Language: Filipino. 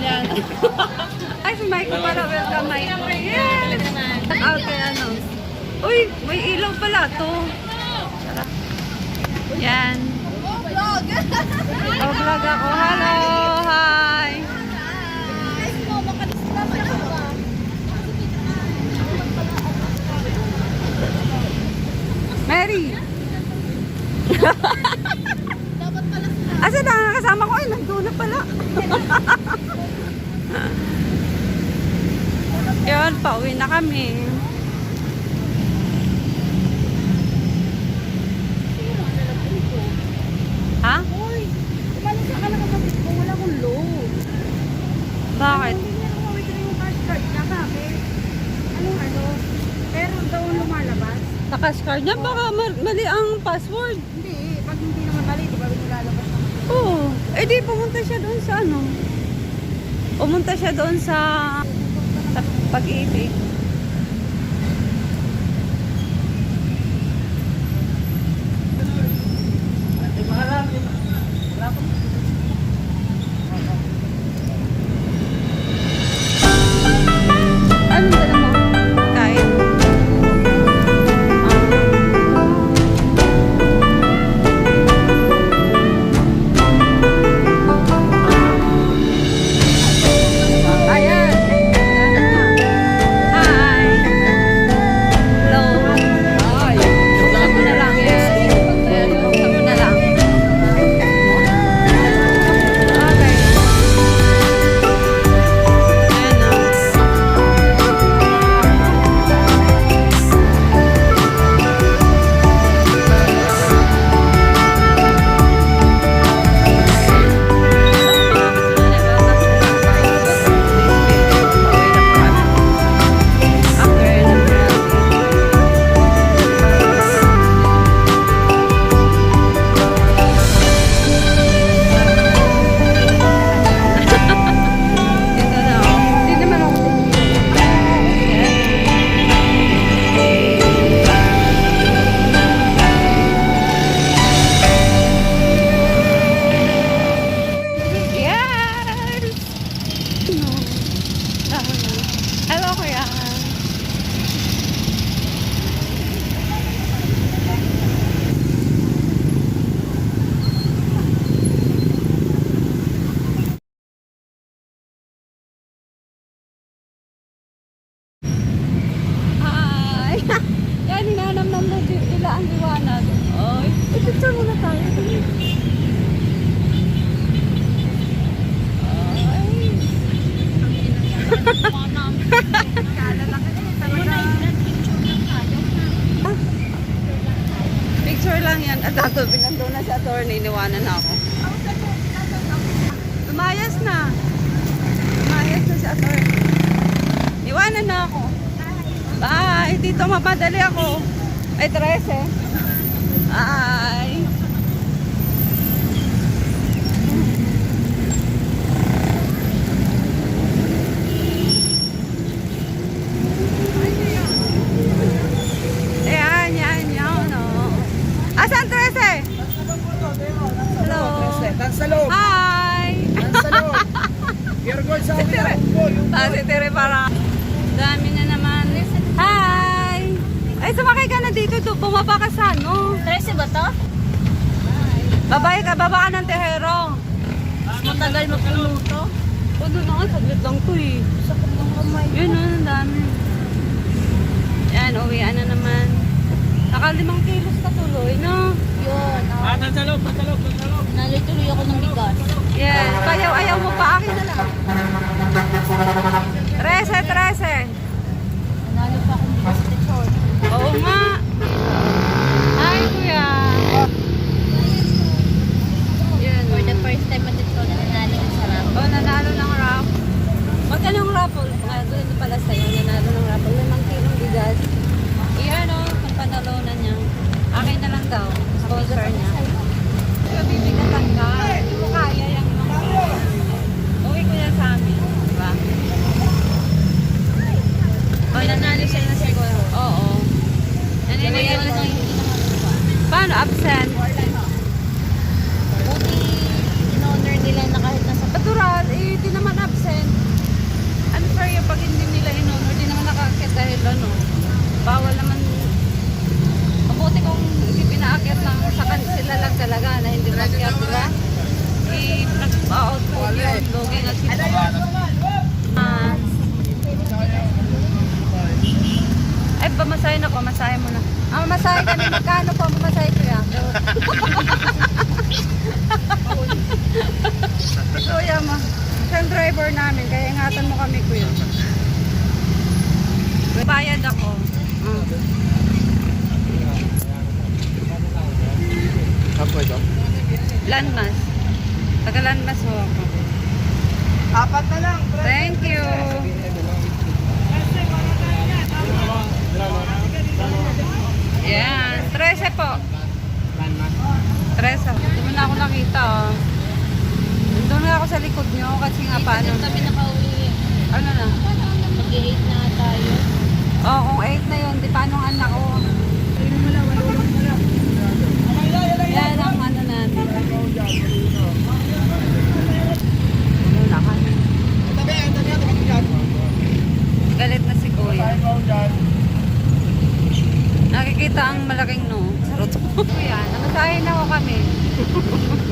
Yan. Ay, si Michael para welcome Michael. Yes! Out kay ano. Uy, may ilaw pala to. Yan. Oh, vlog ako. Hello! Hi! Mary! Asa na kasama ko? Ay, nandun na pala. Yun, pauwi na kami. Ha? Uy, umalis ka na kapatid ko. Wala akong load. Bakit? Hindi niya kumawit na yung cash card niya. Bakit? Anong ano? Pero daw lumalabas. Nakash card niya, baka ma- mali ang password. Hindi. Hindi naman mali, di ba nilalabas naman? Oo. Eh di, pumunta siya doon sa ano. Pumunta siya doon sa, sa pag-ibig. Ang liwanag. Ay, i-picture muna tayo. Ay. Picture lang yan. At ako, pinando na si attorney, iniwanan na ako. Lumayas na. Lumayas na si attorney. Iwanan na ako. Bye! Dito mapadali ako. Ay, 13. Bye! Ayan, yan, yan, oh. Asan 13? Hello. Loob. Hi! Tan sa loob. Pure gold sa akin. Tere. ang buo, yung Ah, si Tere para. Dami na naman. Hi! Ay, sumakay ka na dito. To. Bumaba ka sa ano. 13 ba to? Babay ka, baba ka ng tehero. Matagal magluto. O, doon na nga. Saglit lang to eh. Sakit ng kamay. Yun, oh, ang dami. Yan, uwian na naman. Nakalimang kilos ka tuloy, no? Yun. Ah, tan sa loob, tan sa loob, tan sa loob. Nalituloy ako ng bigas. Yes. Payaw-ayaw mo pa. Akin na lang. 13, 13. Nanalo pa ano, absent. Buti, in-honor nila na kahit nasa patural, eh, di naman absent. Ano Unfair yung pag hindi nila in-honor, di naman nakakakit dahil ano, bawal naman. Mabuti kung hindi pinaakit lang sa sila lang talaga na hindi makiyak, di ba? Eh, nag-out po yun, login at sila. Ah. Ay, pamasahin ako, masahin mo na. Ah, masahin kami. Magkano po ko yan? si Kuya mo. Siya ang driver namin. Kaya ingatan mo kami, Kuya. Bayad ako. Mm. Po ito? Landmas. Taga Landmas ho ako. Apat na lang. Thank you. Yan. 13 po. 13. Hindi mo na ako nakita. Oh. Doon na ako sa likod nyo kasi nga paano. kami nakauwi. Ano na? Mag-8 na tayo. Oo, oh, kung 8 na yun, di paano ang anak ko? Yan ang ano natin. Ano na dyan. Galit na si Kuya. Nakikita ang malaking no. Sarot. Kuya, namasahin ako kami.